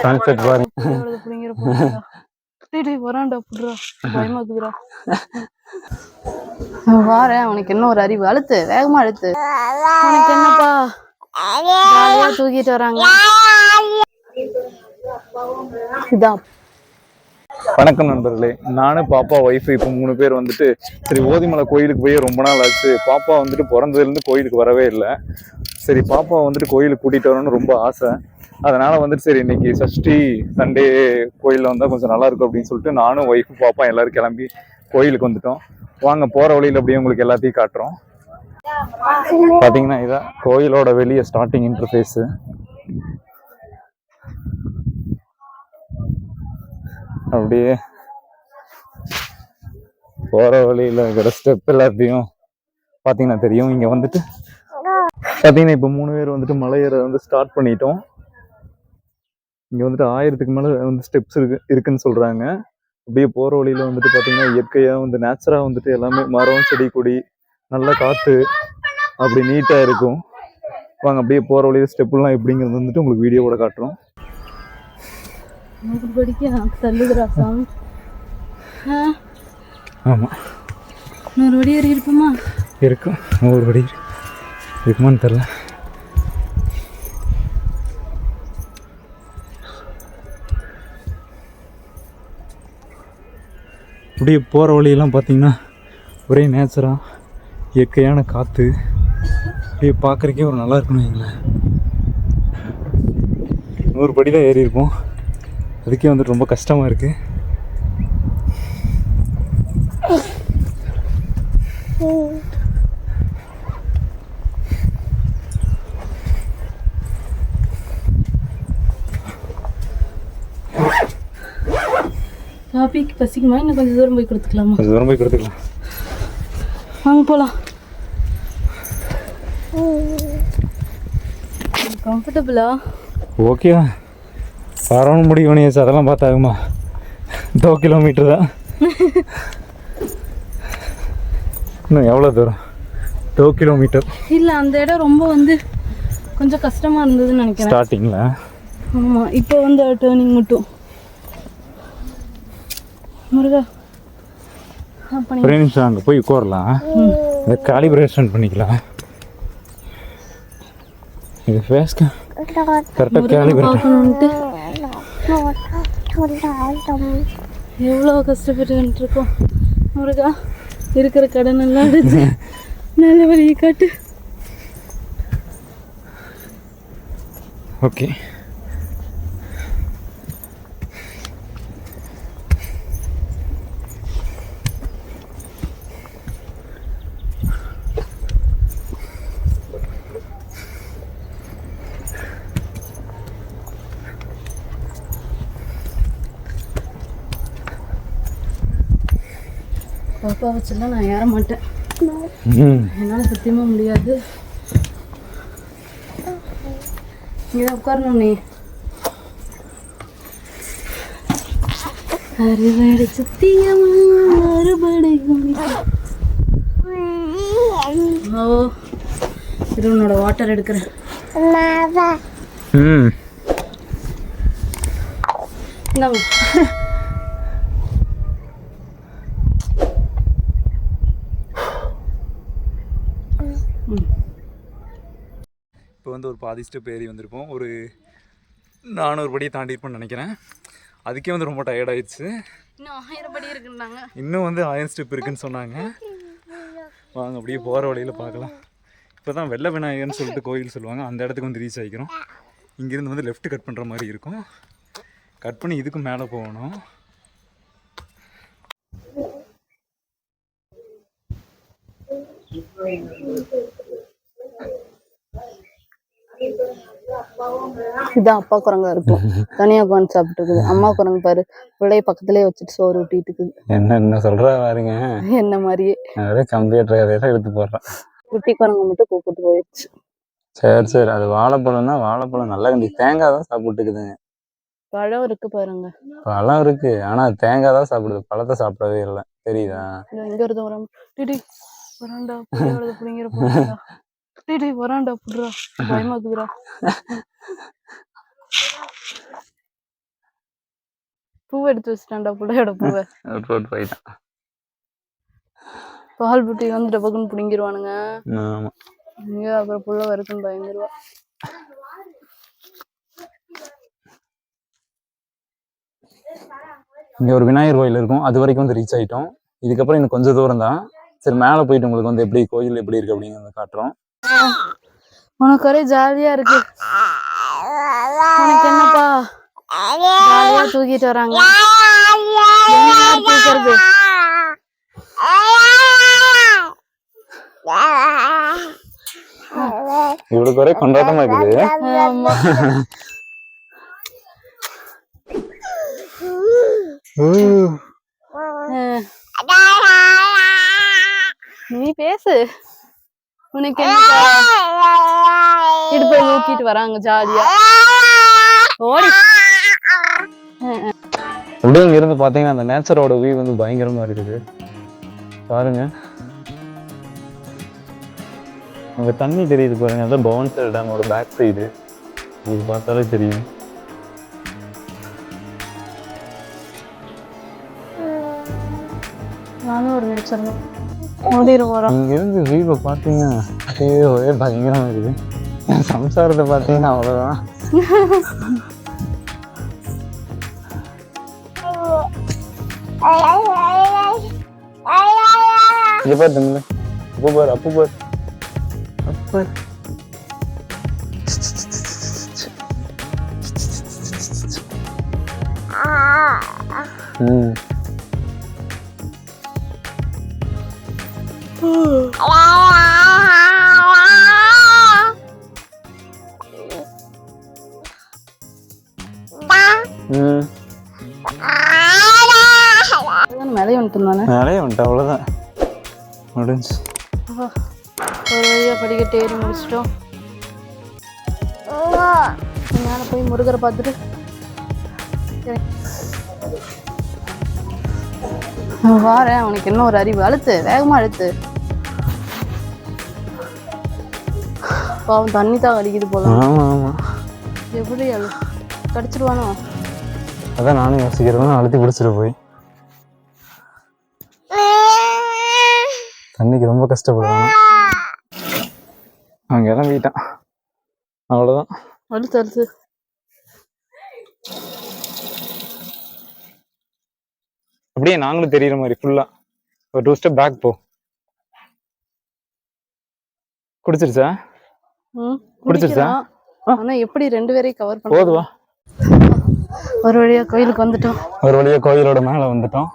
Sunset பாருங்க புடுறா. இருக்குதுடா. வாரேன் அவனுக்கு என்ன ஒரு அறிவு? அழுத்து வேகமா அழுத்து. உனக்கு என்னப்பா? தூக்கிட்டு வராங்க. இதான். வணக்கம் நண்பர்களே. நானும் பாப்பா ஒய்ஃப் இப்போ மூணு பேர் வந்துட்டு சரி ஓதிமலை கோயிலுக்கு போய் ரொம்ப நாள் ஆச்சு. பாப்பா வந்துட்டு பிறந்ததுலேருந்து கோயிலுக்கு வரவே இல்லை. சரி பாப்பா வந்துட்டு கோயிலுக்கு கூட்டிகிட்டு வரணும்னு ரொம்ப ஆசை. அதனால் வந்துட்டு சரி இன்னைக்கு சஷ்டி சண்டே கோயிலில் வந்தால் கொஞ்சம் நல்லா இருக்கும் அப்படின்னு சொல்லிட்டு நானும் ஒய்ஃபு பாப்பா எல்லோரும் கிளம்பி கோயிலுக்கு வந்துட்டோம். வாங்க போகிற வழியில் அப்படியே உங்களுக்கு எல்லாத்தையும் காட்டுறோம். பார்த்தீங்கன்னா இதான் கோயிலோட வெளியே ஸ்டார்டிங் இன்டர்ஃபேஸு அப்படியே போகிற வழியில் இருக்கிற ஸ்டெப் எல்லாத்தையும் பார்த்தீங்கன்னா தெரியும். இங்கே வந்துட்டு பார்த்தீங்கன்னா இப்போ மூணு பேர் வந்துட்டு மலை ஏற வந்து ஸ்டார்ட் பண்ணிட்டோம். இங்கே வந்துட்டு ஆயிரத்துக்கு மேலே வந்து ஸ்டெப்ஸ் இருக்கு இருக்குன்னு சொல்கிறாங்க அப்படியே போகிற வழியில் வந்துட்டு பார்த்தீங்கன்னா இயற்கையாக வந்து நேச்சராக வந்துட்டு எல்லாமே மரம் செடி கொடி நல்ல காற்று அப்படி நீட்டாக இருக்கும். வாங்க அப்படியே போகிற வழியில் ஸ்டெப்லாம் எப்படிங்கிறது வந்துட்டு உங்களுக்கு வீடியோவோட காட்டுறோம். எனக்கு தள்ளுதுடா சாமி. ஆ, ஆமா. இன்னொரு வடி இருப்போமா இருக்கும். ஒவ்வொரு படி இருக்குமான்னு தெரில அப்படியே போகிற வழியெல்லாம் பார்த்தீங்கன்னா ஒரே நேச்சராக இயற்கையான காற்று அப்படியே பார்க்குறக்கே ஒரு நல்லா இருக்குன்னு வைங்களேன். நூறு படி தான் ஏறி இருப்போம் அதுக்கே வந்துட்டு ரொம்ப கஷ்டமாக இருக்குது காபிக்கு பசிக்குமா? இன்னும் கொஞ்சம் தூரம் போய் கொடுத்துக்கலாமா? கொஞ்சம் தூரம் போய் கொடுத்துக்கலாம். வாங்க போலாம். கம்ஃபர்டபுளா ஓகே பரவ முடியும் மணியாச்சு அதெல்லாம் பார்த்தாகுமா டோ கிலோமீட்டர் தான். இன்னும் எவ்வளோ தூரம்? டோ கிலோமீட்டர் இல்ல அந்த இடம் ரொம்ப வந்து கொஞ்சம் கஷ்டமா இருந்ததுன்னு நினைக்கிறேன். ஸ்டார்டிங்கில் ஆமா இப்போ வந்து டேர்னிங் மட்டும். முருகா அப்ப ஒரே நிமிஷம் அங்கே போய் உட்காரலாம். இதை காலிபிரேஷன் பண்ணிக்கலாம். இது ஃபேஸ்க்கு கரெக்டாக காலிபிரேஷன் எவ்வளோ கஷ்டப்பட்டு இருக்கோம் முருகா இருக்கிற கடன் எல்லாம் அடைச்சு நல்ல வழியை காட்டு ஓகே பாப்பா வச்செல்லாம் நான் ஏற மாட்டேன். என்னால் சத்தியமாக முடியாது. இங்கே உட்காரணும் நீ. அறுவடை சத்தியமா அறுபடை ஓ இது உன்னோட வாட்டர் எடுக்கிறேன். ம். இந்தாங்க. இப்போ வந்து ஒரு பாதி ஸ்டெப் ஏறி வந்திருப்போம். ஒரு நானூறு படி தாண்டிருப்போம்னு நினைக்கிறேன். அதுக்கே வந்து ரொம்ப tired ஆயிடுச்சு. இன்னும் ஆயிரம் படி இருக்குன்னாங்க. இன்னும் வந்து ஆயிரம் ஸ்டெப் இருக்குன்னு சொன்னாங்க. வாங்க அப்படியே போகிற வழியில் பார்க்கலாம். இப்போ தான் வெள்ள விநாயகர்னு சொல்லிட்டு கோயில் சொல்லுவாங்க. அந்த இடத்துக்கு வந்து ரீச் ஆகிக்கிறோம் இங்கேருந்து வந்து லெஃப்ட் கட் பண்ணுற மாதிரி இருக்கும். கட் பண்ணி இதுக்கு மேலே போகணும். இதான் அப்பா குரங்கா இருக்கும். தனியா உட்காந்து சாப்பிட்டு இருக்குது. அம்மா குரங்கு பாரு. பிள்ளைய பக்கத்துலயே வச்சுட்டு சோறு ஊட்டிட்டு இருக்குது. என்ன என்ன சொல்கிறா பாருங்க. என்ன மாதிரியே. ஒரே கம்ப்யூட்டர் கதையெல்லாம் எடுத்து போடுறேன் குட்டி குரங்கு மட்டும் கூப்பிட்டு போயிடுச்சு. சரி சரி. அது வாழைப்பழம்னா வாழைப்பழம் நல்லா கண்டி தேங்காய் தான் சாப்பிட்டுக்குதுங்க பழம் இருக்கு பாருங்க. பழம் இருக்கு. ஆனால் தேங்காய் தான் சாப்பிடுது. பழத்தை சாப்பிடவே இல்லை. தெரியுதா? ஒரு தூரம் டிடி டேய் வரான்டா புடுறா. பயமா பூவை எடுத்து வச்சுட்டான்டா புள்ளையோட பூவை. ரோட் போயிட்டான். பால் புட்டி வந்து டபக்குன்னு பிடிங்கிருவானுங்க. ஆமா. இங்க அப்புறம் புள்ள வரைக்கும் பயந்துருவா. இங்க ஒரு விநாயகர் கோயில் இருக்கும். அது வரைக்கும் வந்து ரீச் ஆயிட்டோம். இதுக்கப்புறம் இன்னும் கொஞ்சம் தூரம் தான் சரி மேலே போயிட்டு உங்களுக்கு வந்து எப்படி கோயில் எப்படி இருக்கு அப்படிங்கிறத காட்டுறோம். உனக்கு ஒரே ஜாலியா இருக்கு. உனக்கு என்னப்பா? ஜாலியா தூக்கிட்டு வராங்க. என்ன யார் தூக்குறது? இவளுக்கு ஒரே கொண்டாட்டமா இருக்குது. ஆமா. உனக்கு இடுப்பை தூக்கிட்டு வராங்க ஜாலியா. ஓடி. அப்படியே இங்க இருந்து பாத்தீங்கன்னா அந்த நேச்சரோட வியூ வந்து பயங்கரமா இருக்குது. பாருங்க. அங்க தண்ணி தெரியுது பாருங்க. அதான் பவன்சர் டேமோட பேக் சைடு இது பார்த்தாலே தெரியும். நானும் ஒரு நிமிஷம் ஓடிடும் வரோம் இருந்து வியூவை பார்த்தீங்கன்னா அப்படியே ஒரே பயங்கரமாக இருக்குது. என் சம்சாரத்தை பார்த்தீங்கன்னா அவ்வளோதான் இங்க பாரு தம்பி அப்பு பாரு அப்பு பாரு. அப்பு ம். மேலே வந்துட்டு தானே நிறைய வந்துட்டு அவ்வளோதான் முடிஞ்சு. ஒரு வழியா படிக்கட்டு ஏறி முடிச்சிட்டோம். மேலே போய் முருகரை பார்த்துட்டு வாரேன். அவனுக்கு என்ன ஒரு அறிவு. அழுத்து வேகமா அழுத்து. பாவம் தண்ணி தான் அடிக்குது போல. ஆமா ஆமா. எப்படி அழு கடிச்சிருவானோ? அதான் நானும் யோசிக்கிறேன். அழுத்தி பிடிச்சிட்டு போய். தண்ணிக்கு ரொம்ப கஷ்டப்படுவாங்க அவங்க இறங்கிட்டான். அவ்வளோதான் அழுத்து அழுத்து. அப்படியே நாங்களும் தெரியுற மாதிரி ஃபுல்லா ஒரு டூ ஸ்டெப் பேக் போ. குடிச்சிருச்சா? பிடிச்சிருச்சா? ஆனா எப்படி ரெண்டு பேரையும் கவர் பண்ண போதுவா? ஒரு வழியா கோயிலுக்கு வந்துட்டோம். ஒரு வழியா கோயிலோட மேலே வந்துட்டோம்.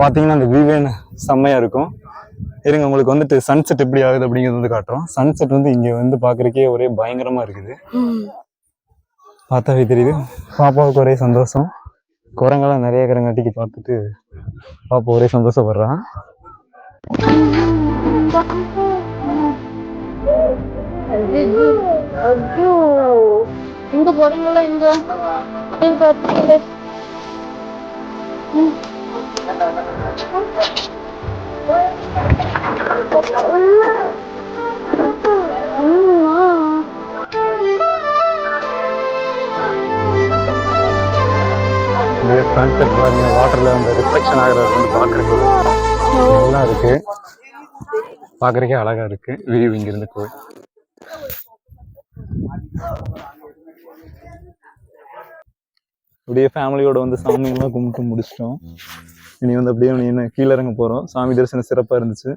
பார்த்தீங்கன்னா அந்த வியூவே செம்மையா இருக்கும். இருங்க உங்களுக்கு வந்துட்டு சன்செட் எப்படி ஆகுது அப்படிங்கிறது வந்து காட்டுறோம். சன்செட் வந்து இங்கே வந்து பார்க்குறக்கே ஒரே பயங்கரமா இருக்குது. பார்த்தாவே தெரியுது. பாப்பாவுக்கு ஒரே சந்தோஷம். குரங்கெல்லாம் நிறைய கரங்காட்டிக்கு பார்த்துட்டு பாப்பா ஒரே சந்தோஷப்படுறான் ஐயோ. இங்க போறீங்களா இங்க. சன்செட் பாருங்க வாட்டர்ல அந்த ரிஃப்ளெக்ஷன் ஆகிறது வந்து பார்க்கறதுக்கு நல்லா இருக்கு. பார்க்கறக்கே அழகா இருக்கு வியூ இங்கிருந்து கோயில் அப்படியே ஃபேமிலியோட வந்து சாமி எல்லாம் கும்பிட்டு முடிச்சிட்டோம். இனி வந்து அப்படியே என்ன கீழே இறங்க போறோம். சாமி தரிசனம் சிறப்பா இருந்துச்சு.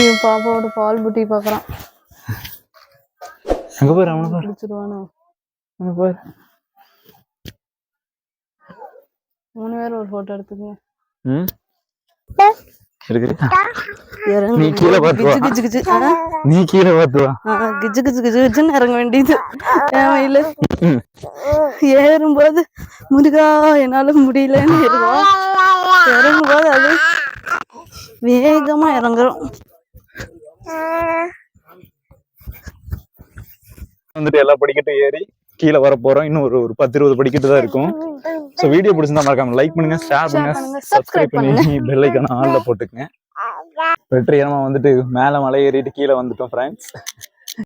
இவன் பாப்பாவோட பால் புட்டி பாக்குறான். அங்க பாரு அவனை பாரு. பிடிச்சிருவானோ அவனை பாரு. மூணு பேரும் ஒரு போட்டோ எடுத்துக்கங்க. ம். நீ கீழே பார்த்து வா. கிச்சு கிச்சு கிச்சு. ஆ, நீ கீழே பார்த்து வா ஆ, கிச்சு கிச்சு கிச்சு கிச்சுன்னு இறங்க வேண்டியது. தேவையில்ல ஏறும்போது முருகா என்னால முடியலன்னு ஏறுவோம் இறங்கும்போது அது வேகமா இறங்குறோம். வந்துட்டு எல்லா படிக்கட்டும் ஏறி. கீழே வர போறோம். இன்னும் ஒரு ஒரு பத்து இருபது படிக்கிட்டு தான் இருக்கும். ஸோ வீடியோ பிடிச்சிருந்தா மறக்காம லைக் பண்ணுங்க ஷேர் பண்ணுங்க சப்ஸ்கிரைப் பண்ணி பெல் ஐக்கான ஆன்ல போட்டுக்கங்க. வெற்றிகரமா வந்துட்டு மேல மலை ஏறிட்டு கீழே வந்துட்டோம் ஃப்ரெண்ட்ஸ்